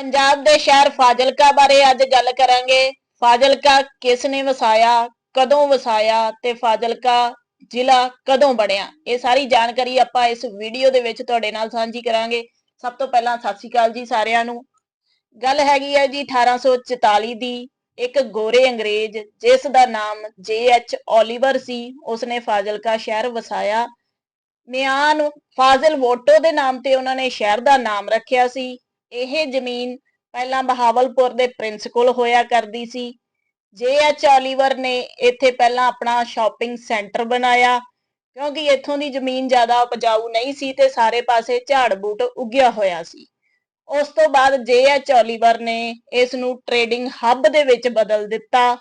ਪੰਜਾਬ ਦੇ ਸ਼ਹਿਰ ਫਾਜ਼ਿਲਕਾ ਬਾਰੇ ਅੱਜ ਗੱਲ ਕਰਾਂਗੇ। ਫਾਜ਼ਿਲਕਾ ਕਿਸ ਨੇ ਵਸਾਇਆ, ਕਦੋਂ ਵਸਾਇਆ ਤੇ ਫਾਜ਼ਿਲਕਾ ਜ਼ਿਲ੍ਹਾ ਕਦੋਂ ਬਣਿਆ? ਇਹ ਸਾਰੀ ਜਾਣਕਾਰੀ ਆਪਾਂ ਇਸ ਵੀਡੀਓ ਦੇ ਵਿੱਚ ਤੁਹਾਡੇ ਨਾਲ ਸਾਂਝੀ ਕਰਾਂਗੇ। ਸਭ ਤੋਂ ਪਹਿਲਾਂ ਸਤਿ ਸ਼੍ਰੀ ਅਕਾਲ ਜੀ ਸਾਰਿਆਂ ਨੂੰ। ਗੱਲ ਹੈਗੀ ਹੈ ਜੀ 1844 ਦੀ, ਇੱਕ ਗੋਰੇ ਅੰਗਰੇਜ਼, ਜਿਸ ਦਾ ਨਾਮ ਜੇ ਐਚ ਓਲੀਵਰ ਸੀ, ਉਸਨੇ ਫਾਜ਼ਿਲਕਾ ਸ਼ਹਿਰ ਵਸਾਇਆ। ਮਿਆਨ ਫਾਜ਼ਿਲ ਵੋਟੋ ਦੇ ਨਾਮ ਤੇ ਉਹਨਾਂ ਨੇ ਸ਼ਹਿਰ ਦਾ ਨਾਮ ਰੱਖਿਆ ਸੀ। ਇਹ ਜ਼ਮੀਨ ਪਹਿਲਾਂ ਬਹਾਵਲਪੁਰ ਦੇ ਪ੍ਰਿੰਸ ਕੋਲ ਹੋਇਆ ਕਰਦੀ ਸੀ। ਜੇ ਐਚ ਓਲੀਵਰ ਨੇ ਇੱਥੇ ਪਹਿਲਾਂ ਆਪਣਾ ਸ਼ਾਪਿੰਗ ਸੈਂਟਰ ਬਣਾਇਆ, ਕਿਉਂਕਿ ਇੱਥੋਂ ਦੀ ਜ਼ਮੀਨ ਜ਼ਿਆਦਾ ਉਪਜਾਊ ਨਹੀਂ ਸੀ ਤੇ ਸਾਰੇ ਪਾਸੇ ਝਾੜ ਬੂਟ ਉੱਗਿਆ ਹੋਇਆ ਸੀ। ਉਸ ਤੋਂ ਬਾਅਦ ਜੇ ਐਚ ਓਲੀਵਰ ਨੇ ਇਸ ਨੂੰ ਟ੍ਰੇਡਿੰਗ ਹੱਬ ਦੇ ਵਿੱਚ ਬਦਲ ਦਿੱਤਾ।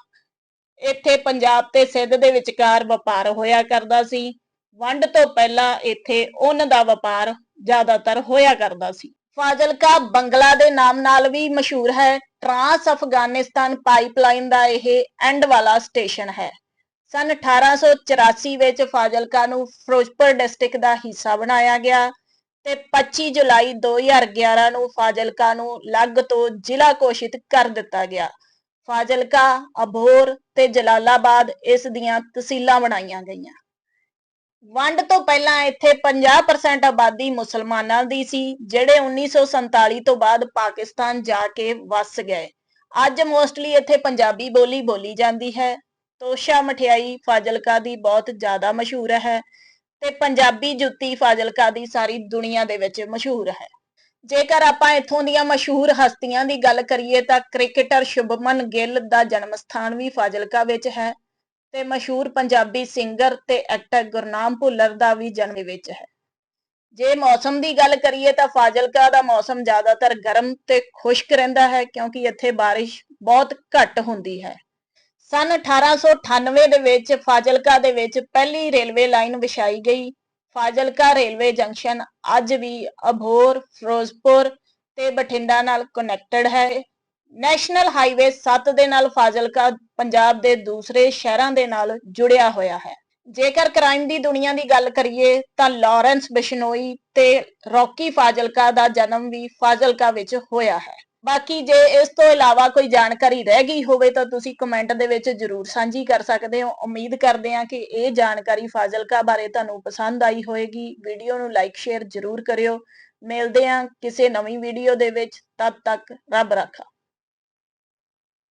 ਇੱਥੇ ਪੰਜਾਬ ਤੇ ਸਿੰਧ ਦੇ ਵਿਚਕਾਰ ਵਪਾਰ ਹੋਇਆ ਕਰਦਾ ਸੀ। ਵੰਡ ਤੋਂ ਪਹਿਲਾਂ ਇੱਥੇ ਉੱਨ ਦਾ ਵਪਾਰ ਜ਼ਿਆਦਾਤਰ ਹੋਇਆ ਕਰਦਾ ਸੀ। ਫਾਜ਼ਿਲਕਾ ਬੰਗਲਾ ਦੇ ਨਾਮ ਨਾਲ ਵੀ ਮਸ਼ਹੂਰ ਹੈ। ਟਰਾਂਸ ਅਫਗਾਨਿਸਤਾਨ ਪਾਈਪਲਾਈਨ ਦਾ ਇਹ ਐਂਡ ਵਾਲਾ ਸਟੇਸ਼ਨ ਹੈ। ਸਨ 1884 ਵਿੱਚ ਫਾਜ਼ਿਲਕਾ ਨੂੰ ਫਿਰੋਜ਼ਪੁਰ ਡਿਸਟ੍ਰਿਕਟ ਦਾ ਹਿੱਸਾ ਬਣਾਇਆ ਗਿਆ ਤੇ 25 ਜੁਲਾਈ 2011 ਨੂੰ ਫਾਜ਼ਿਲਕਾ ਨੂੰ ਲੱਗ ਤੋਂ ਜ਼ਿਲ੍ਹਾ ਘੋਸ਼ਿਤ ਕਰ ਦਿੱਤਾ ਗਿਆ। ਫਾਜ਼ਿਲਕਾ, ਅਬੋਹਰ ਤੇ ਜਲਾਲਾਬਾਦ ਇਸ ਦੀਆਂ ਤਹਿਸੀਲਾਂ ਬਣਾਈਆਂ ਗਈਆਂ। ਵੰਡ ਤੋਂ ਪਹਿਲਾਂ ਇੱਥੇ 50% ਆਬਾਦੀ ਮੁਸਲਮਾਨਾਂ ਦੀ ਸੀ, ਜਿਹੜੇ 1947 ਤੋਂ ਬਾਅਦ ਪਾਕਿਸਤਾਨ ਜਾ ਕੇ ਵਸ ਗਏ। ਅੱਜ ਮੋਸਟਲੀ ਇੱਥੇ ਪੰਜਾਬੀ ਬੋਲੀ ਬੋਲੀ ਜਾਂਦੀ ਹੈ। ਤੋਸ਼ਾ ਮਠਿਆਈ ਫਾਜ਼ਿਲਕਾ ਦੀ ਬਹੁਤ ਜ਼ਿਆਦਾ ਮਸ਼ਹੂਰ ਹੈ ਤੇ ਪੰਜਾਬੀ ਜੁੱਤੀ ਫਾਜ਼ਿਲਕਾ ਦੀ ਸਾਰੀ ਦੁਨੀਆ ਦੇ ਵਿੱਚ ਮਸ਼ਹੂਰ ਹੈ। ਜੇਕਰ ਆਪਾਂ ਇੱਥੋਂ ਦੀਆਂ ਮਸ਼ਹੂਰ ਹਸਤੀਆਂ ਦੀ ਗੱਲ ਕਰੀਏ ਤਾਂ ਕ੍ਰਿਕਟਰ ਸ਼ੁਭਮਨ ਗਿੱਲ ਦਾ ਜਨਮ ਸਥਾਨ ਵੀ ਫਾਜ਼ਿਲਕਾ ਵਿੱਚ ਹੈ। ਤੇ ਮਸ਼ਹੂਰ ਪੰਜਾਬੀ ਸਿੰਗਰ ਤੇ ਐਕਟਰ ਗੁਰਨਾਮ ਭੁੱਲਰ ਦਾ ਵੀ ਜਨਮ ਵਿੱਚ ਹੈ। ਜੇ ਮੌਸਮ ਦੀ ਗੱਲ ਕਰੀਏ ਤਾਂ ਫਾਜ਼ਿਲਕਾ ਦਾ ਮੌਸਮ ਜ਼ਿਆਦਾਤਰ ਗਰਮ ਤੇ ਖੁਸ਼ਕ ਰਹਿੰਦਾ ਹੈ ਕਿਉਂਕਿ ਇੱਥੇ ਬਾਰਿਸ਼ ਬਹੁਤ ਘੱਟ ਹੁੰਦੀ ਹੈ। ਸਨ 1898 ਦੇ ਵਿੱਚ ਫਾਜ਼ਿਲਕਾ ਦੇ ਵਿੱਚ ਪਹਿਲੀ ਰੇਲਵੇ ਲਾਈਨ ਵਿਛਾਈ ਗਈ। ਫਾਜ਼ਿਲਕਾ ਰੇਲਵੇ ਜੰਕਸ਼ਨ ਅੱਜ ਵੀ ਅਬੋਹਰ, ਫਿਰੋਜ਼ਪੁਰ ਤੇ ਬਠਿੰਡਾ ਨਾਲ ਕਨੈਕਟਡ ਹੈ। ਨੈਸ਼ਨਲ ਹਾਈਵੇ 7 ਦੇ ਨਾਲ ਫਾਜ਼ਿਲਕਾ, ਪੰਜਾਬ ਦੇ ਦੂਸਰੇ ਸ਼ਹਿਰਾਂ ਦੇ ਨਾਲ ਜੁੜਿਆ ਹੋਇਆ ਹੈ। ਜੇਕਰ ਕ੍ਰਾਈਮ ਦੀ ਦੁਨੀਆ ਦੀ ਗੱਲ ਕਰੀਏ, ਤਾਂ ਲਾਰੈਂਸ ਬਿਸ਼ਨੋਈ ਤੇ ਰੌਕੀ ਫਾਜ਼ਿਲਕਾ ਦਾ ਜਨਮ ਵੀ ਫਾਜ਼ਿਲਕਾ ਵਿੱਚ ਹੋਇਆ ਹੈ। ਬਾਕੀ ਜੇ ਇਸ ਤੋਂ ਇਲਾਵਾ ਕੋਈ ਜਾਣਕਾਰੀ ਰਹਿ ਗਈ ਹੋਵੇ, ਤਾਂ ਤੁਸੀਂ ਕਮੈਂਟ ਦੇ ਵਿੱਚ ਜਰੂਰ ਸਾਂਝੀ ਕਰ ਸਕਦੇ ਹੋ। ਉਮੀਦ ਕਰਦੇ ਹਾਂ ਕਿ ਇਹ ਜਾਣਕਾਰੀ ਫਾਜ਼ਿਲਕਾ ਬਾਰੇ ਤੁਹਾਨੂੰ ਪਸੰਦ ਆਈ ਹੋਵੇਗੀ। ਵੀਡੀਓ ਨੂੰ ਲਾਈਕ, ਸ਼ੇਅਰ ਜਰੂਰ ਕਰਿਓ। ਮਿਲਦੇ ਹਾਂ ਕਿਸੇ ਨਵੀਂ ਵੀਡੀਓ ਦੇ ਵਿੱਚ। ਤਦ ਤੱਕ ਰੱਬ ਰਾਖਾ।